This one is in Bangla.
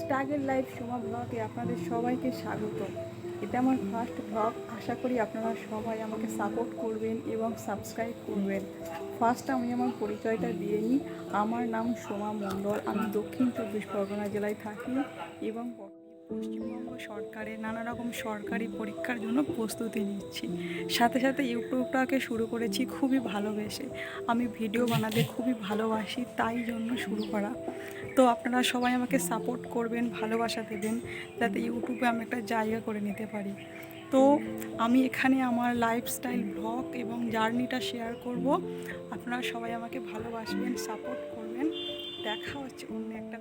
স্ট্রাগল লাইফ সোমা ব্লগে আপনাদের সবাইকে স্বাগত। এটা আমার ফার্স্ট ব্লগ আশা করি আপনারা সবাই আমাকে সাপোর্ট করবেন এবং সাবস্ক্রাইব করবেন। ফার্স্ট আমি আমার পরিচয়টা দিয়ে নিই। আমার নাম সোমা মণ্ডল। আমি দক্ষিণ চব্বিশ পরগনা জেলায় থাকি এবং পশ্চিমবঙ্গ সরকারের নানা রকম সরকারি পরীক্ষার জন্য প্রস্তুতি নিচ্ছি। সাথে সাথে ইউটিউবটাকে শুরু করেছি খুবই ভালোবেসে। আমি ভিডিও বানাতে খুবই ভালোবাসি, তাই জন্য শুরু করা। তো আপনারা সবাই আমাকে সাপোর্ট করবেন, ভালোবাসা দেবেন, যাতে ইউটিউবে আমি একটা জায়গা করে নিতে পারি। তো আমি এখানে আমার লাইফস্টাইল ব্লগ এবং জার্নিটা শেয়ার করব। আপনারা সবাই আমাকে ভালোবাসবেন, সাপোর্ট করবেন। দেখা হচ্ছে অন্য একটা